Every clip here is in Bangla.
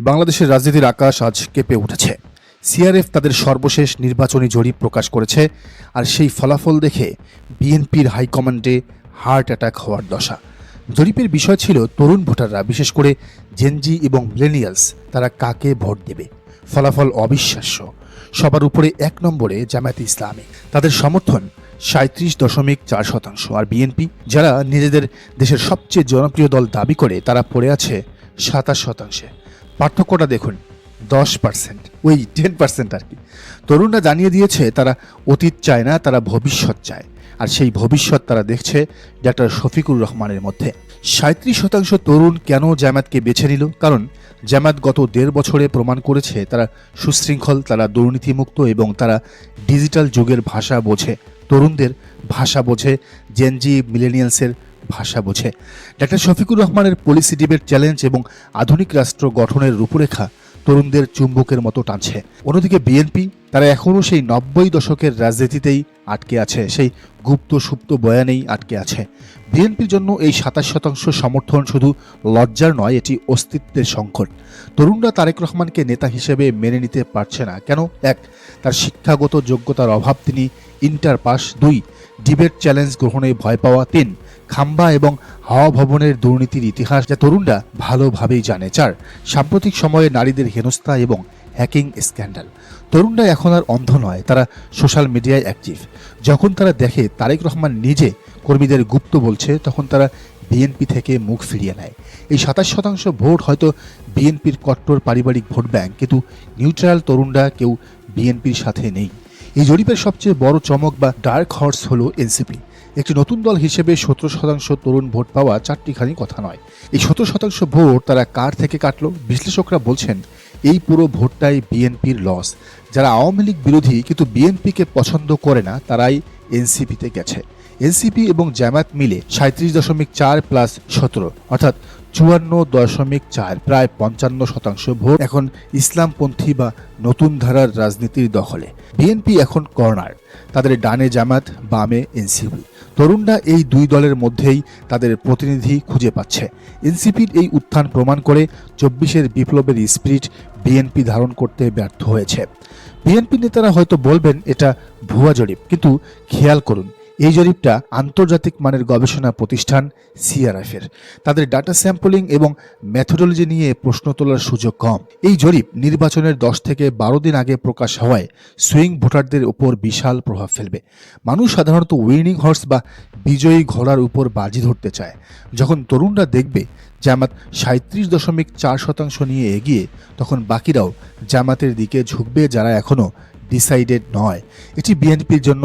বাংলাদেশের রাজনীতির আকাশ আজ কেঁপে উঠেছে। সিআরএফ তাদের সর্বশেষ নির্বাচনী জরিপ প্রকাশ করেছে, আর সেই ফলাফল দেখে বিএনপির হাইকমান্ডে হার্ট অ্যাটাক হওয়ার দশা। জরিপের বিষয় ছিল তরুণ ভোটাররা, বিশেষ করে জেনজি এবং মিলেনিয়ালস, তারা কাকে ভোট দেবে? ফলাফল অবিশ্বাস্য। সবার উপরে এক নম্বরে জামায়াতে ইসলামী। তাদের সমর্থন সাঁত্রিশ দশমিক চার শতাংশ। আর বিএনপি, যারা নিজেদের দেশের সবচেয়ে জনপ্রিয় দল দাবি করে, তারা পড়ে আছে সাতাশ শতাংশে। পার্থক্যটা দেখুন, দশ পার্সেন্ট ওই টেন পার্সেন্ট আর কি। তরুণরা জানিয়ে দিয়েছে, তারা অতীত চায় না, তারা ভবিষ্যৎ চায়। আর সেই ভবিষ্যৎ তারা দেখছে ডাক্তার শফিকুর রহমানের মধ্যে। সাঁত্রিশ শতাংশ তরুণ কেন জামাতকে বেছে নিল? কারণ জামাত গত দেড় বছরে প্রমাণ করেছে, তারা সুশৃঙ্খল, তারা দুর্নীতিমুক্ত এবং তারা ডিজিটাল যুগের ভাষা বোঝে। তরুণদের ভাষা বোঝে জেনজি মিলেনিয়ালসের ভাষা বোঝে। ডাক্তার শফিকুর রহমানের পলিসি ডিবেট চ্যালেঞ্জ এবং আধুনিক রাষ্ট্র গঠনের রূপরেখা তরুণদের চুম্বকের মতো টানছে। অন্যদিকে বিএনপি তারা এখনও সেই নব্বই দশকের রাজনীতিতেই আটকে আছে, সেই গুপ্ত সুপ্ত বয়ানেই আটকে আছে। বিএনপির জন্য এই সাতাশ শতাংশ সমর্থন শুধু লজ্জার নয়, এটি অস্তিত্বের সংকট। তরুণরা তারেক রহমানকে নেতা হিসেবে মেনে নিতে পারছে না। কেন? এক, তার শিক্ষাগত যোগ্যতার অভাব তিনি ইন্টার পাস। দুই, ডিবেট চ্যালেঞ্জ গ্রহণে ভয় পাওয়া। তিন, খাম্বা এবং হাওয়া ভবনের দুর্নীতির ইতিহাস যা তরুণরা ভালোভাবেই জানে। চার, সাম্প্রতিক সময়ে নারীদের হেনস্থা এবং হ্যাকিং স্ক্যান্ডাল। তরুণরা এখন আর অন্ধ নয়, তারা সোশ্যাল মিডিয়ায় অ্যাক্টিভ। যখন তারা দেখে তারেক রহমান নিজে কর্মীদের গুপ্ত বলছে, তখন তারা বিএনপি থেকে মুখ ফিরিয়ে নেয়। এই সাতাশ শতাংশ ভোট হয়তো বিএনপির কট্টর পারিবারিক ভোট ব্যাংক, কিন্তু নিউট্রাল তরুণরা কেউ বিএনপির সাথে নেই। এই জরিপের সবচেয়ে বড় চমক বা ডার্ক হর্স হলো এনসিপি। একটি নতুন দল হিসেবে সতেরো শতাংশ তরুণ ভোট পাওয়া চারটিখানি কথা নয়। এই সতেরো শতাংশ ভোট তারা কার থেকে কাটলো? বিশ্লেষকরা বলছেন এই পুরো ভোটটাই বিএনপির লস যারা আওয়ামী লীগ বিরোধী কিন্তু বিএনপিকে পছন্দ করে না, তারাই এনসিপিতে গেছে। এনসিপি এবং জামাত মিলে সাঁত্রিশ দশমিক চার প্লাস সতেরো, অর্থাৎ চুয়ান্ন দশমিক চার, প্রায় পঞ্চান্ন শতাংশ ভোট এখন ইসলামপন্থী বা নতুন ধারার রাজনীতির দখলে। বিএনপি এখন কর্নার, তাদের ডানে জামাত বামে এনসিপি তরুণরা এই দুই দলের মধ্যেই তাদের প্রতিনিধি খুঁজে পাচ্ছে। এনসিপির এই উত্থান প্রমাণ করে চব্বিশের বিপ্লবের স্পিরিট বিএনপি ধারণ করতে ব্যর্থ হয়েছে। বিএনপি নেতারা হয়তো বলবেন, এটা ভুয়া জরিপ। কিন্তু খেয়াল করুন এই জরিপটা আন্তর্জাতিক মানের গবেষণা প্রতিষ্ঠান সিআরএফের। তাদের ডাটা স্যাম্পলিং এবং মেথোডোলজি নিয়ে প্রশ্ন তোলার সুযোগ কম। এই জরিপ নির্বাচনের দশ থেকে বারো দিন আগে প্রকাশ হওয়ায় সুইং ভোটারদের উপর বিশাল প্রভাব ফেলবে। মানুষ সাধারণত উইনিং হর্স বা বিজয়ী ঘোড়ার উপর বাজি ধরতে চায়। যখন তরুণরা দেখবে জামাত সাঁত্রিশ দশমিক চার শতাংশ নিয়ে এগিয়ে, তখন বাকিরাও জামাতের দিকে ঝুঁকবে যারা এখনও ডিসাইডেড নয়। এটি বিএনপির জন্য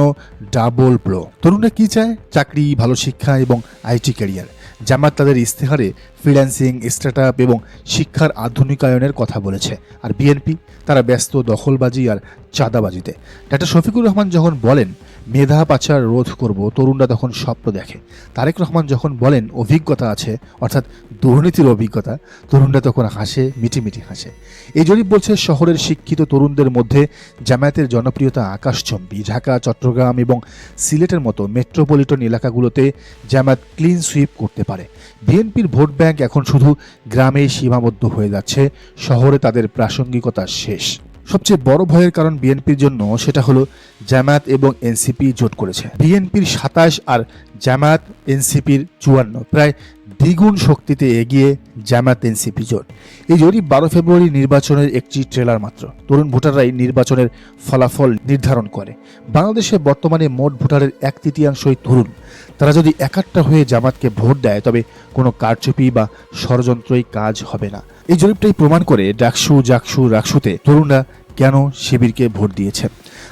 ডাবল ব্লো তরুণরা কি চায়? চাকরি, ভালো শিক্ষা এবং আইটি ক্যারিয়ার জামাত তাদের ইস্তেহারে ফ্রিল্যান্সিং স্টার্টআপ এবং শিক্ষার আধুনিকায়নের কথা বলেছে। আর বিএনপি তারা ব্যস্ত, দখলবাজি আর চাঁদাবাজিতে। ডাক্তার শফিকুর রহমান যখন বলেন মেধা পাচার রোধ করব, তরুণরা তখন স্বপ্ন দেখে। তারেক রহমান যখন বলেন অভিজ্ঞতা আছে, অর্থাৎ দুর্নীতির অভিজ্ঞতা, তরুণরা তখন হাসে, মিটিমিটি হাসে। এই জরিপ বলছে শহরের শিক্ষিত তরুণদের মধ্যে জামায়াতের জনপ্রিয়তা আকাশচম্বী, ঢাকা, চট্টগ্রাম এবং সিলেটের মতো মেট্রোপলিটন এলাকাগুলোতে জামায়াত ক্লিন সুইপ করতে পারে। বিএনপির ভোট ব্যাংক এখন শুধু গ্রামে সীমাবদ্ধ হয়ে যাচ্ছে, শহরে তাদের প্রাসঙ্গিকতা শেষ। সবচেয়ে বড় ভয়ের কারণ বিএনপির জন্য সেটা হলো জামায়াত এবং এনসিপি জোট করেছে। বিএনপির সাতাশ আর জামায়াত এনসিপির চুয়ান্ন। প্রায় দ্বিগুণ শক্তিতে এগিয়ে জামায়াত এনসিপি জোট। এই জরিপ বারো ফেব্রুয়ারি নির্বাচনের একটি ট্রেলার মাত্র। তরুণ ভোটাররাই নির্বাচনের ফলাফল নির্ধারণ করে। বাংলাদেশে বর্তমানে মোট ভোটারের এক তৃতীয়াংশই তরুণ। তারা যদি একাট্টা হয়ে জামাতকে ভোট দেয়, তবে কোনো কারচুপি বা ষড়যন্ত্রই কাজ হবে না। এই জরিপটাই প্রমাণ করে ডাকসু, জাকসু, রাকসুতে তরুণরা কেন শিবিরকে ভোট দিয়েছে।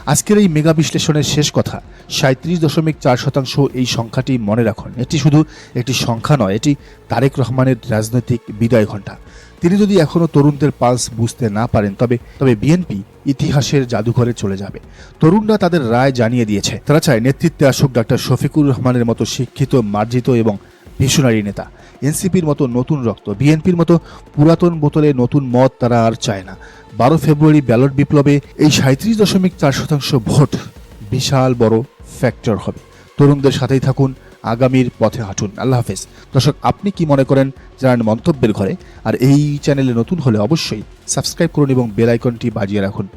আজকের এই মেগা বিশ্লেষণের শেষ কথা সাঁত্রিশ দশমিক চার শতাংশ এই সংখ্যাটি মনে রাখুন। এটি শুধু একটি সংখ্যা নয়, এটি তারেক রহমানের রাজনৈতিক বিদায় ঘণ্টা। তিনি যদি এখনও তরুণদের পালস বুঝতে না পারেন, তবে তবে বিএনপি ইতিহাসের জাদুঘরে চলে যাবে। তরুণরা তাদের রায় জানিয়ে দিয়েছে। তারা চায় নেতৃত্বে আসুক ডাক্তার শফিকুর রহমানের মতো শিক্ষিত, মার্জিত এবং ভিশনারি নেতা। এনসিপির মতো নতুন রক্ত, বিএনপির মতো পুরাতন বোতলে নতুন মত তারা আর চায় না। বারো ফেব্রুয়ারি ব্যালট বিপ্লবে এই সাঁত্রিশ দশমিক চার শতাংশ ভোট বিশাল বড় ফ্যাক্টর হবে। তরুণদের সাথেই থাকুন, আগামীর পথে হাঁটুন। আল্লাহ হাফেজ। দর্শক, আপনি কি মনে করেন, জানান মন্তব্যের ঘরে। আর এই চ্যানেলে নতুন হলে অবশ্যই সাবস্ক্রাইব করুন এবং বেল আইকনটি বাজিয়ে রাখুন।